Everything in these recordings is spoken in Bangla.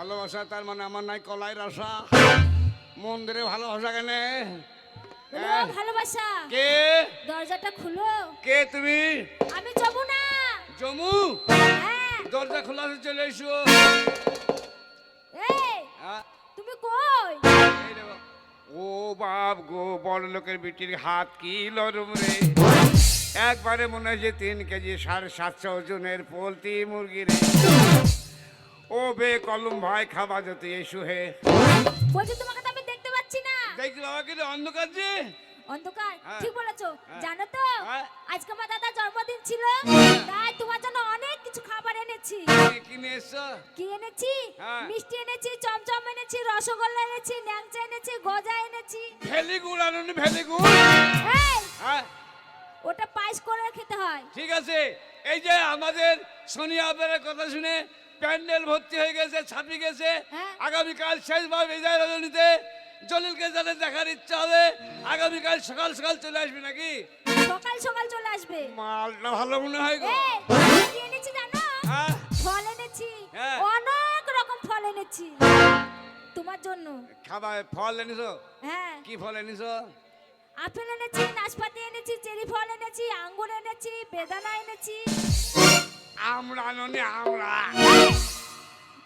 ভালোবাসা তার মানে আমার নাই কলাই রসা। মন্দিরে ভালোবাসা কেন? বলো, ভালোবাসা? কে? দরজাটা খুলো। কে তুমি? আমি যাব না জমু হ্যাঁ। দরজা খোলা চলে এসো। হ্যাঁ, তুমি কই? ও বাপ গো বড় লোকের বিটির হাত কি লরম রে। একবারে মনে হয় যে তিন কেজি সাড়ে সাতশো ওজনের পোলট্রি মুরগি রে। ও বে কলম ভাই খাবা যত এসু হে। বলছি তোমাকে তো আমি দেখতে পাচ্ছি না। দেখছি বাবা কিন্তু অন্ধকার যে? অন্ধকার? হ্যাঁ। ঠিক বলেছ। হ্যাঁ। জানো তো হ্যাঁ। আজকে আমার দাদা জন্মদিন ছিল তাই তোমার জন্য অনেক কিছু খাবার এনেছি। কি- এসছো? কি এনেছি। মিষ্টি এনেছি চমচম এনেছি রসগোল্লা এনেছি ল্যাংচা এনেছি গজা এনেছি। ভেলি গুড় আনুনি ভেলি গুড় হ্যাঁ। ওটা পায়েস করে খেতে হয়। ঠিক আছে। এই যে আমাদের সোনিয়া আবের কথা শুনে প্যান্ডেল ভর্তি হয়ে গেছে ছাপি গেছে। হ্যাঁ। আগামীকাল শেষবার বিজয় রজনীতে জলিলকে যাদের দেখার ইচ্ছা হবে আগামীকাল সকাল সকাল চলে আসবে নাকি? সকাল সকাল চলে আসবে। মালটা ভালো মনে হয় গো। কি এনেছি জানো? হ্যাঁ। ফল এনেছি। হ্যাঁ। অনেক রকম ফল এনেছি। তোমার জন্য। খাবার ফল এনেছো? হ্যাঁ। কি ফল এনেছো? আপেল এনেছি নাশপাতি এনেছি চেরি ফল এনেছি আঙ্গুর এনেছি বেদানা এনেছি। আমরা আনুনি আমরা।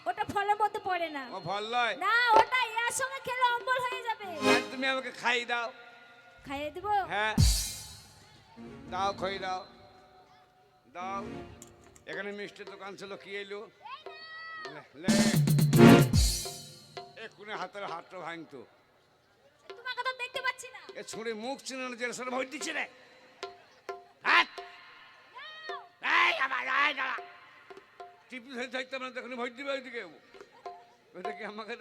ওটা ফলের মধ্যে পড়ে না। ও ফল নয়? না ওটা এর সঙ্গে খেলে অম্বল হয়ে যাবে। তুমি আমাকে খাই দাও। খাইয়ে দিব? হ্যাঁ। দাও খই দাও। দাও। এখানে মিষ্টির দোকান ছিল কি এলো? এক্ষুনি হাতের হাতটা ভাঙতো? তোমাকে তো দেখতে পাচ্ছি না। এ ছুঁড়ে মুখ চিনে না যে সরে ভয় দিচ্ছে রে। হাত এই দাঁড়া। টিপি ধরে থাকতে না তখন ভয় দিবে ওইদিকে। ওইটা কি আমাকে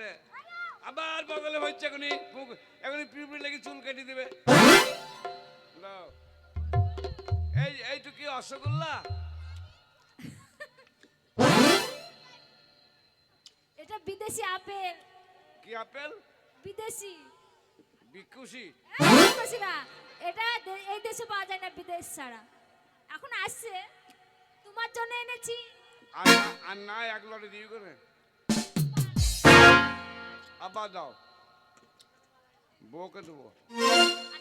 আবার বগলে হচ্ছে এখনই। এখনই পিঁপড়ি লেগে চুল কেটে দিবে। এই এইটু কি রসগোল্লা? এটা বিদেশি আপেল। কি আপেল? বিদেশি। বিকুশি। এই, বিদেশি না। এটা এই দেশে পাওয়া যায় না বিদেশ ছাড়া। এখন আসছে। তোমার জন্য এনেছি। আর না- এক লটে দিয়ে করে। আবার দাও। বউকে দেবো।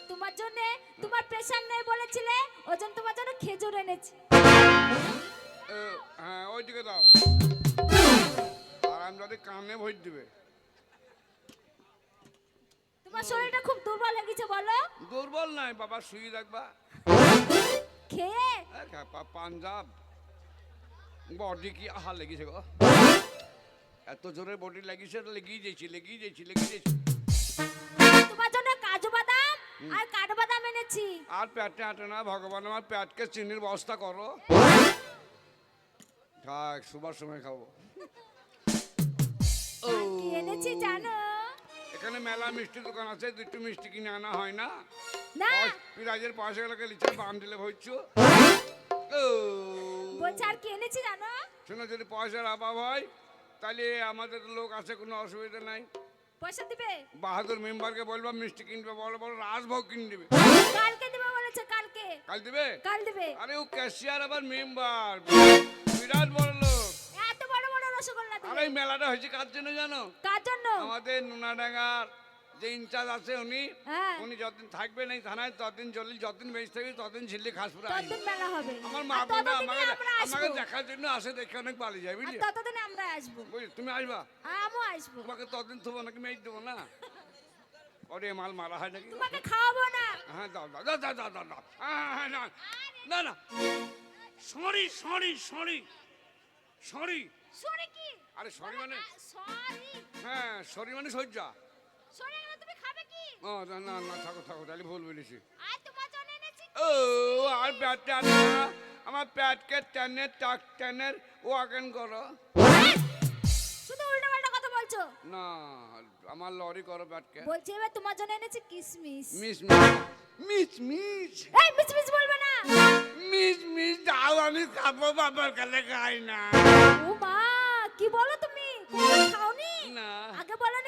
তোমার জন্য তোমার প্রেশার নেই বলেছিলে ওই জন্য তোমার জন্য খেজুর এনেছি। হ্যাঁ ওইদিকে দাও। আর আমি যদি কানে ভোট দিবে। তোমার শরীরটা খুব দুর্বল হয়ে গেছে বলো। দুর্বল নাই বাবা শুয়ে রাখবা খেয়ে। পাঞ্জাব। বডি কি আহা লেগেছে গো? এত জোরে বডি লাগিয়েছে লেগেই যাইছি লেগেই যাইছি লেগেই যাইছি। তোমার জন্য কাজু বাদাম আর কাঠবাদাম এনেছি। আর পেটে আটে না ভগবান আমার পেটকে চিনির ব্যবস্থা করো। থাক সুবার সময় খাব। আর কি এনেছি জানো? এখানে মেলা মিষ্টি দোকান আছে দুটো মিষ্টি কিনে আনা হয় না? না। পিরাজের পয়সা গুলোকে লিচে বান্ডিলে ভরছো? ও। বলছি আর কি এনেছি জানো? শোনো যদি পয়সার অভাব হয় তাহলে আমাদের লোক আছে কোনো অসুবিধা নাই। পয়সা দিবে? বাহাদুর মেম্বারকে বলবা মিষ্টি কিনবে বড় বড় রাজভোগ কিনে দেবে। কালকে দিবে বলেছে কালকে। কাল দেবে? কাল দিবে। আরে ও ক্যাশিয়ার আবার মেম্বার। বিরাট বড় লোক। এত বড় বড় রসগোল্লা আর দিবে এই মেলাটা হয়েছে কার জন্য জানো? কার জন্য? আমাদের নুনাডাঙ্গার যে ইনচার্জ আছে উনি হ্যাঁ। উনি যতদিন থাকবেন এই থানায় ততদিন জলিল যতদিন বেঁচে থাকবে ততদিন ঝিল্লি খাসপুরে ততদিন মেলা হবে। আমার মা আর ততদিনই আমাকে আমরা আমাকে আসব। দেখার জন্য আসে দেখে অনেক পালিয়ে যায় আর বুঝলি? ততদিনে আমরা আসব। বুঝলি তুমি আসবা? আমিও আসব। তোমাকে ততদিন থবো নাকি মেয়ে দেবো না? ওরে মাল মারা হয় নাকি? তোমাকে খাওয়াবো না। হ্যাঁ দাও দাও দাও দাও দাও দাও। দাও হ্যাঁ, হ্যাঁ, না না না। Sorry sorry sorry sorry. সরে কি? আরে সরি মানে? সরি। হ্যাঁ সরি মানে সজ্জা সরে কি ও না না না থাকো থাকো তাহলে ভুল বলেছি। তোমার জন্য এনেছি। ও আর না। আমার পেটকে টেনে টাক টেনের ও আগেন করো। শুধু উল্টো কথা বলছো? না আমার লরি করো পেটকে বলছি এবার তোমার জন্য এনেছি কিসমিস। Miss miss miss miss. এই মিস মিস বলবে না। মিস মিস দাও আমি খাব বাবার কাছে খাই না। ও মা কি বলো তুমি? খাওনি? না। আগে বলনি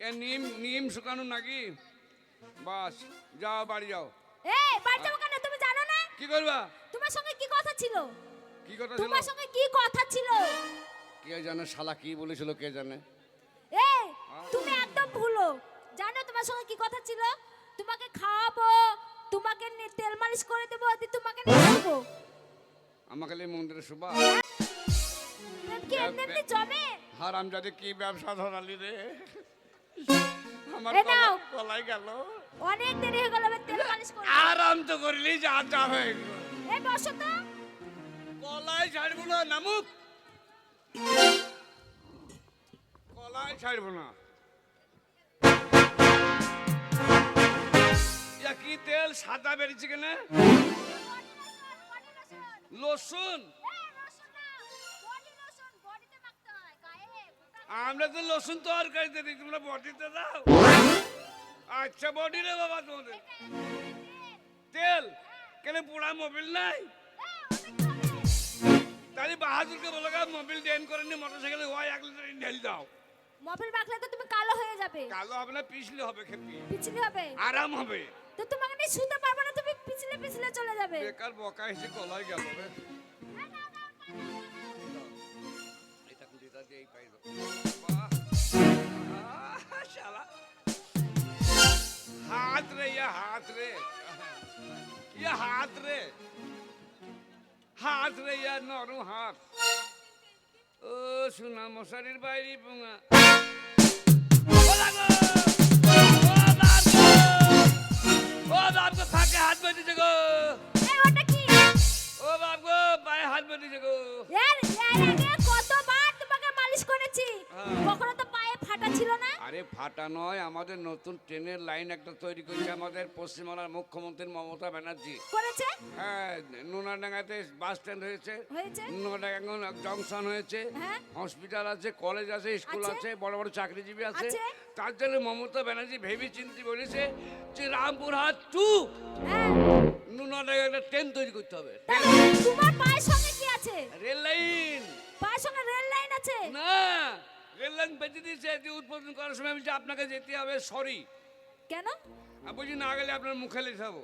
এ নিম নিম শুকানো নাকি? বাস যাও বাড়ি যাও। এই বাড়ি যাব কেন? তুমি জানো না? কি করবা? তোমার সঙ্গে কি কথা ছিল? কি কথা ছিল? তোমার সঙ্গে কি কথা ছিল? কে জানে শালা কি বলেছিল কে জানে? এই তুমি একদম ভুলো। জানো তোমার সঙ্গে কি কথা ছিল? তোমাকে খাওয়াবো তোমাকে নি- তেল মালিশ করে দেবো তোমাকে নিয়ে যাব। আমাকে মন্দিরে শোভা কি এমনি এমনি জমে? কি ব্যবসা ধরালি রে? আমার এ নাও। গেল অনেক দেরি হয়ে গেল এবার তেল মালিশ করে আরাম তো করলি যা যা হয়ে গেল। এই বসো তো। কলাই ছাড়বো না নামুক। কলাই ছাড়বো না। কি তেল সাদা বেরিয়েছে কেন? লসুন? আমরা তো লসুন তরকারিতে দিই তোমরা বটিতে দাও। আচ্ছা বডি রে বাবা তোমাদের। তেল? কেন পোড়া মোবিল নাই? তাহলে বাহাদুরকে বলো গা মোবিল ডেন করে নি মোটরসাইকেলে হয় এক লিটার ঢেল দাও। মোবিল মাখলে তো তুমি কালো হয়ে যাবে। কালো হবে না পিছলে হবে খেপি। পিছলে হবে? আরাম হবে। তো তোমাকে শুতে পারবে না তুমি পিছলে পিছলে চলে যাবে। বেকার বকা এসে গলায় গেল রে। হাত রে ইয়া হাত রে ইয়া হাত রে হাত রে ইয়া নরম হাত ও সোনা মশারির বাইরে পোঙা ও লাগো! ও লাগো! ও বাপকে ফাঁকে হাত বেঁধেছে গো এই ওটা কি ও বাপ গো পায়ে হাত বেঁধেছে গো ফাটা নয় আমাদের নতুন ট্রেনের লাইন একটা তৈরি করেছে আমাদের পশ্চিমবাংলার মুখ্যমন্ত্রী মমতা ব্যানার্জি। করেছে? হ্যাঁ নোনাডাঙ্গাতে বাস স্ট্যান্ড হয়েছে। হয়েছে? নোনাডাঙ্গা জংশন হয়েছে। হ্যাঁ। হসপিটাল আছে কলেজ আছে স্কুল আছে। বড় বড় চাকরিজীবী আছে। আছে। তার জন্য মমতা ব্যানার্জি ভেবে চিন্তি বলেছে যে রামপুরহাট টু। হ্যাঁ। নোনাডাঙ্গা একটা ট্রেন তৈরি করতে হবে। তোমার পায়ের সঙ্গে কি আছে? Rail line. পায়ের সঙ্গে রেল লাইন আছে? না। রেল লাইন বেঁচে দিয়েছে যে উদ্বোধন করার সময় বলছে আপনাকে যেতে হবে সরি কেন? আমি বলছি না গেলে আপনার মুখে লিখে যাব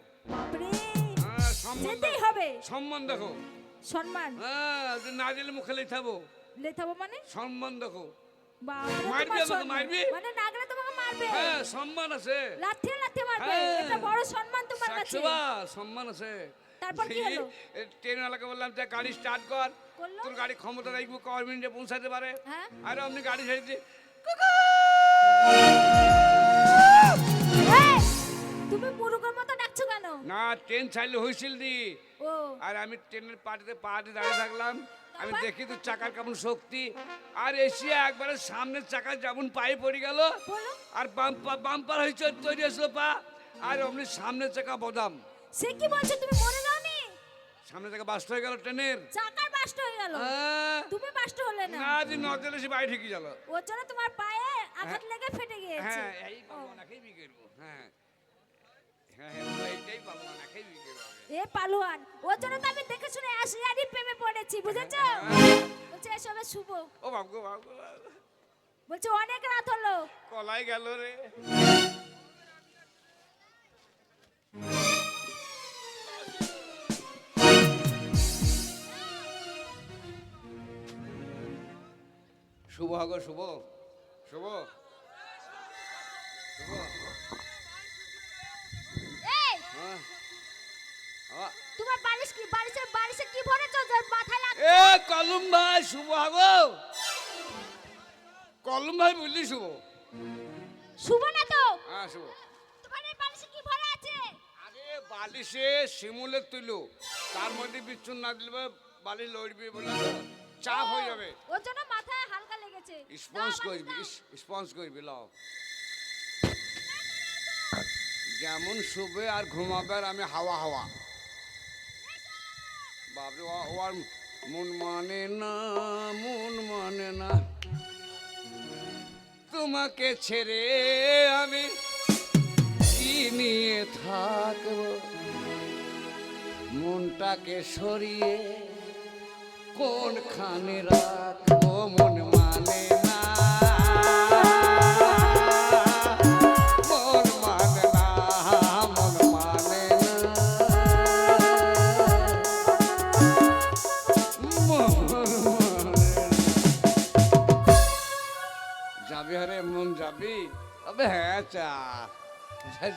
হ্যাঁ সম্মান যেতেই দেখো। হবে। সম্মান দেখো। সম্মান? হ্যাঁ যে না গেলে মুখে লিখে যাব লেথাবো মানে? সম্মান দেখো। বাপরে মারবি তোমার আমাকে, সম্মান। মারবি? মানে তোমাকে মারবে? হ্যাঁ সম্মান আছে। লাথি লাথি মারবে? হ্যাঁ। এটা বড় সম্মান তোমার কাছে। সাতশোবা সম্মান আছে। তারপর কি হলো? ট্রেনওয়ালাকে বললাম যে গাড়ি স্টার্ট কর। করল? তোর গাড়ি ক্ষমতা দেখব কয় মিনিটে পৌঁছাতে পারে? হ্যাঁ। আর আপনি গাড়ি ছেড়েছে এই, তুমি মুরুগের মতো ডাকছো কেন? না ট্রেন ছাড়লে হয়েছিল দি। ও। আর আমি ট্রেনের পাটিতে পাটি দাঁড়িয়ে থাকলাম। আমি দেখি তো চাকার কেমন শক্তি। আর এসে একবারে সামনের চাকা যেমন পায়ে পড়ে গেল। আর বাম্পার বাম্পার হয়েছে তৈরি আসলো পা। আর অমনি সামনের চাকা বদাম। সে কি বলছো তুমি মরে যাওনি? সামনের চাকা বাস্ট হয়ে গেল ট্রেনের। চাকার বাস্ট হয়ে গেল। তুমি বাস্ট হলে না। না যে নজরে সে বাইরে ঠিকই গেল। ওর জন্য তোমার পায়ে আঘাত লেগে ফেটে গিয়েছে। হ্যাঁ এই পাবো না খেয়ে বিয়ে করব। হ্যাঁ। হ্যাঁ হ্যাঁ, এ পালুয়ান ওর জন্য তো আমি দেখে শুনে আসি আরই প্রেমে পড়েছি বুঝেছ? হ্যাঁ। বলছে এসবে শুভ ও বাবু বাবু, বলছে অনেক রাত হলো। কলাই গেল রে। শুভ গো শুভ। শুভ। হ্যাঁ। আ- তোমার বালিশ কি বালিশে বালিশে কি ভরেছো? যে মাথায় লাগ এ কলম ভাই শুভ গো কলম ভাই বললি শুভ। শুভ না তো? হ্যাঁ শুভ। তোমার এই বালিশে কি ভরা আছে? আরে বালিশে শিমুলের তুলো তার মধ্যে বিচ্ছুন না দিলে বালি লড়বি বলে চাপ হয়ে যাবে। ওর জন্য হালকা স্পঞ্জ করবি। স্পঞ্জ করবি লাও যেমন শুবে আর ঘুমাবে আমি হাওয়া হাওয়া। বাবরে ও- ও আর মন মানে না মন মানে না। তোমাকে ছেড়ে আমি কি নিয়ে থাকব? মনটাকে সরিয়ে কোনখানে রাখব? মন মানে শহরে যাবি? তবে হ্যাঁ চা।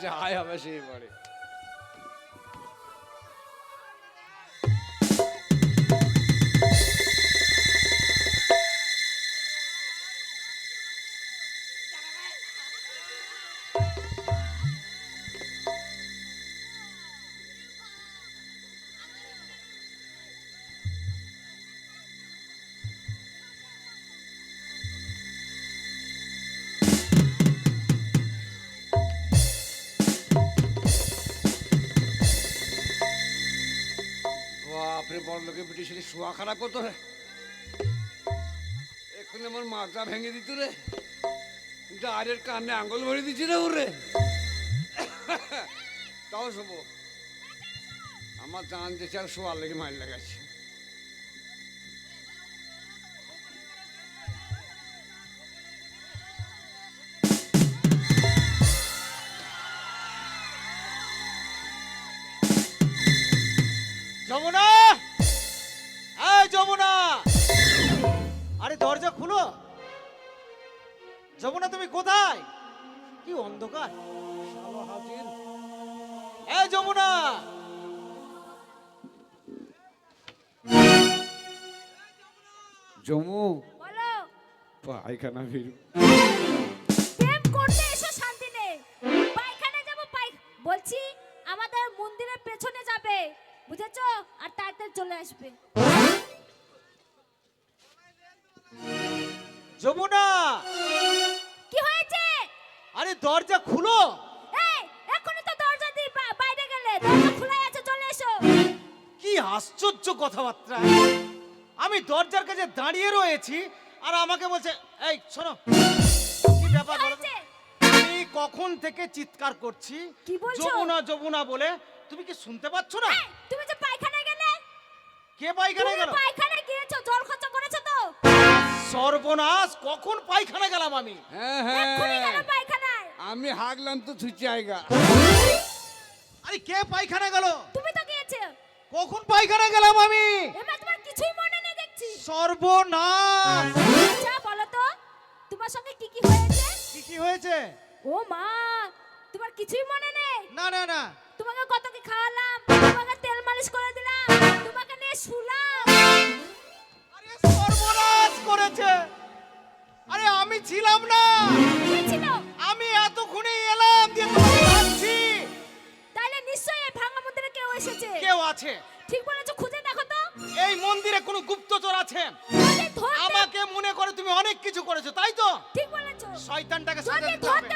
যা হবে সেই বাড়ি। লোকে পিটি ছেলে শোয়া খারাপ করতো রে। এখন আমার মাথা ভেঙে দিত রে। ডারের কানে আঙ্গুল ভরে দিচ্ছি রে ওরে। তাও শোবো। আমার জান দিয়েছে আর শোয়ার লেগে মাইল লাগাচ্ছে যমুনা তুমি কোথায়? কি অন্ধকার? শালা যমুনা! জমু বলো। পায়খানা ভিড়। প্রেম করতে এসো শান্তি নেই। পায়খানা যাব পাই বলছি আমাদের মন্দিরের পেছনে যাবে। বুঝেছ? আর তাড়াতাড়ি চলে আসবে। যমুনা! আরে দরজা খুলো। এই এখনই তো দরজা দিয়ে বাইরে গেলে। দরজা খোলাই আছে চলে এসো। কি আশ্চর্য কথাবার্তা। আমি দরজার কাছে দাঁড়িয়ে রয়েছি আর আমাকে বলছে এই শোনো। কি ব্যাপার বলো তো? আমি কখন থেকে চিৎকার করছি? কি বলছো? যমুনা যমুনা বলে। তুমি কি শুনতে পাচ্ছ না? এই, তুমি যে পায়খানায় গেলে? কে পায়খানা তুমি গেল? পায়খানায় গিয়েছো জল খরচা করেছ তো? সর্বনাশ কখন পায়খানা গেলাম আমি? হ্যাঁ এক্ষুনি গেল হ্যাঁ আমি হাগলাম তো তুই জায়গা আরে কে পায়খানা গেল? তুমি তো গিয়েছো। কখন পায়খানা গেলাম আমি? এবার তোমার কিছুই মনে নেই দেখছি। সর্বনাশ! আচ্ছা বলো তো তোমার সঙ্গে কি কি হয়েছে? কি কি হয়েছে? ও মা তোমার কিছুই মনে নেই? না না না। তোমাকে কত কি খাওয়ালাম? তোমাকে তেল মালিশ করে দিলাম। তোমাকে নিয়ে শুলাম। আরে সর্বনাশ করেছে। আরে আমি ছিলাম না। ছিল? দিয়ে তোমাকে ভাবছি তাইলে নিশ্চয়ই এই ভাঙা মন্দিরে কেউ এসেছে। কেউ আছে। ঠিক বলেছ খুঁজে দেখো তো। এই মন্দিরে কোনো গুপ্তচর আছে আমাকে মনে করে তুমি অনেক কিছু করেছ তাই তো? ঠিক বলেছ। শয়তানটাকে সাথে ধরতে